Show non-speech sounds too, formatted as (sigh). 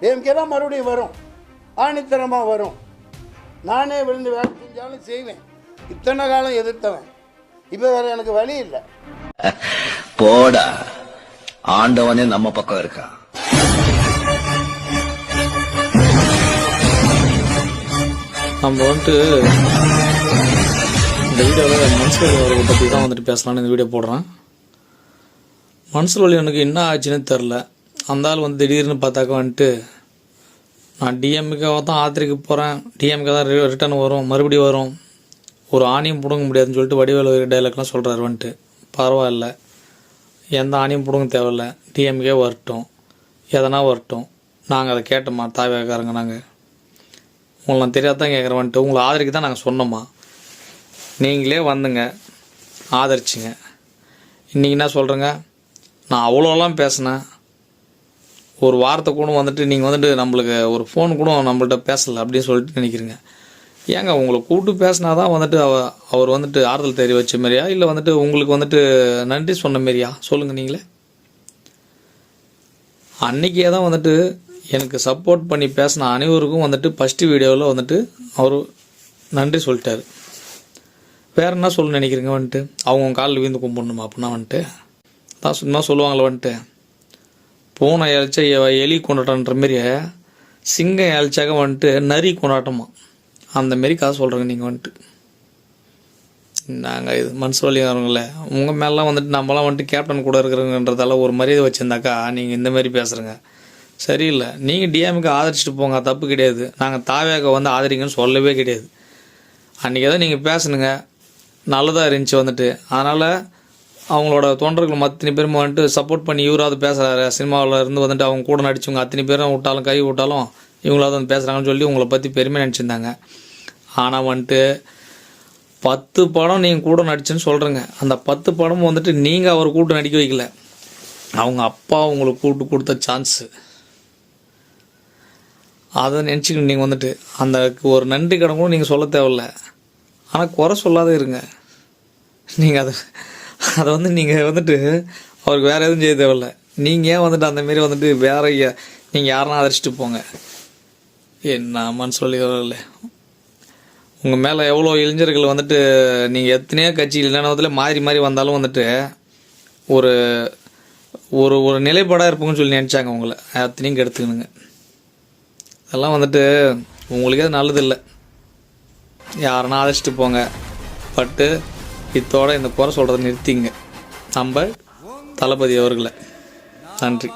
DMK தான் மறுபடியும் வரும். ஆணித்தரமாக வரும். நானே விழுந்து வேலை செஞ்சாலும் செய்வேன். இத்தனை காலம் எதிர்த்தவன். இப்போ வேறு எனக்கு வழி இல்லை. போடா. ஆண்டவனே நம்ம பக்கம் இருக்கான் நம்ம வந்துட்டு இந்த வீடியோவில் மனசு அவர்களை பற்றி தான் வந்துட்டு பேசலாம்னு இந்த வீடியோ போடுறேன். மனசு வலி எனக்கு என்ன ஆச்சுன்னு தெரில. அந்த ஆள் வந்து திடீர்னு பார்த்தாக்க வந்துட்டு நான் டிஎம்கேவாக தான் ஆத்திரிக்கு போகிறேன் டிஎம்கே தான் ரிட்டர்ன் வரும். மறுபடியும் வரும். ஒரு ஆணியும் பிடுங்க முடியாதுன்னு சொல்லிட்டு வடிவேல் டைலாக்லாம் சொல்கிறாரு வந்துட்டு. பரவாயில்ல. எந்த ஆணியும் பிடுங்க தேவையில்ல. டிஎம்கே வரட்டும். எதனா வரட்டும். நாங்கள் அதை கேட்டோம்மா தாவியாக்காரங்க நாங்கள் உங்களை நான் தெரியாத தான் கேட்குறேன் வந்துட்டு. உங்களை ஆதரிக்க தான் நாங்கள் சொன்னோம்மா நீங்களே வந்துங்க. ஆதரிச்சிங்க. இன்றைக்கி என்ன சொல்கிறேங்க நான் அவ்வளோலாம் பேசினேன். ஒரு வார்த்தை கூட வந்துட்டு நீங்கள் வந்துட்டு நம்மளுக்கு ஒரு ஃபோன் கூட நம்மள்ட்ட பேசலை அப்படின்னு சொல்லிட்டு நினைக்கிறீங்க. ஏங்க உங்களை கூப்பிட்டு பேசினா தான் வந்துட்டு அவ அவர் வந்துட்டு ஆறுதல் தெரிய வச்ச மாதிரியா? இல்லை வந்துட்டு உங்களுக்கு வந்துட்டு நன்றி சொன்ன மாரியா சொல்லுங்கள் நீங்களே. அன்றைக்கே தான் வந்துட்டு எனக்கு சப்போர்ட் பண்ணி பேசின அனைவருக்கும் வந்துட்டு ஃபஸ்ட்டு வீடியோவில் வந்துட்டு அவர் நன்றி சொல்லிட்டாரு. வேற என்ன சொல்ல நினைக்கிறீங்க வந்துட்டு? அவங்க காலில் வீழ்ந்து கும்பிடணுமா அப்படின்னா வந்துட்டு? தான் சும்மா சொல்லுவாங்களே வந்துட்டு. பூனை இழைச்சா எலி கொண்டாட்டன்ற மாரி சிங்கம் இழைச்சாக்க வந்துட்டு நரி கொண்டாட்டமா? அந்த மாரி சொல்கிறேங்க நீங்கள் வந்துட்டு. நாங்கள் இது மனசு வழியாகிறவங்கள உங்கள் மேலாம் வந்துட்டு நம்மலாம் வந்துட்டு கேப்டன் கூட இருக்கிறோங்கன்றதால ஒரு மரியாதை வச்சுருந்தாக்கா நீங்கள் இந்த மாதிரி பேசுகிறேங்க சரியில்லை. நீங்கள் டிஎம்க்கு ஆதரிச்சிட்டு போங்க தப்பு கிடையாது. நாங்கள் தாவேக வந்து ஆதரிங்கன்னு சொல்லவே கிடையாது. அன்றைக்கி தான் நீங்கள் பேசணுங்க நல்லதாக இருந்துச்சு வந்துட்டு. அதனால் அவங்களோட தொண்டர்கள் அத்தனை பேரும் வந்துட்டு சப்போர்ட் பண்ணி இவராவது பேசுகிறாரு சினிமாவில் இருந்து வந்துட்டு அவங்க கூட நடிச்சவங்க அத்தனை பேரும் விட்டாலும் கை விட்டாலும் இவங்களாவது வந்து பேசுகிறாங்கன்னு சொல்லி உங்களை பற்றி பெருமை நினச்சிருந்தாங்க. ஆனால் வந்துட்டு பத்து படம் நீங்கள் கூட நடிச்சுன்னு சொல்கிறேங்க அந்த பத்து படமும் வந்துட்டு நீங்கள் அவர் கூட்டு நடிக்க வைக்கல. அவங்க அப்பா உங்களுக்கு கூட்டு கொடுத்த சான்ஸு அதை நினச்சிக்கணும் நீங்கள் வந்துட்டு. அந்த ஒரு நன்றி கடன் கூட நீங்கள் சொல்ல தேவையில்ல. ஆனால் குறை சொல்லாத இருங்க. நீங்கள் அதை (laughs) அதை வந்து நீங்கள் வந்துட்டு அவருக்கு வேறு எதுவும் செய்ய தேவையில்ல. நீங்கள் ஏன் வந்துட்டு அந்த மாரி வந்துட்டு வேற நீங்கள் யாருன்னா ஆதரிச்சிட்டு போங்க. என்னம்மான்னு சொல்லி இல்லை உங்கள் மேலே எவ்வளோ இளைஞர்கள் வந்துட்டு நீங்கள் எத்தனையோ கட்சி இல்லைன்னா மாறி மாறி வந்தாலும் வந்துட்டு ஒரு ஒரு ஒரு நிலைப்பாடாக இருப்போங்கன்னு சொல்லி நினச்சாங்க உங்களை. அத்தனையும் கெடுத்துக்கணுங்க. அதெல்லாம் வந்துட்டு உங்களுக்கே அது நல்லது இல்லை யாருன்னா ஆதரிச்சிட்டு போங்க. பட்டு இத்தோட இந்த குறை சொல்கிறத நிறுத்திங்க. நம்ம தளபதி அவர்களை. நன்றி.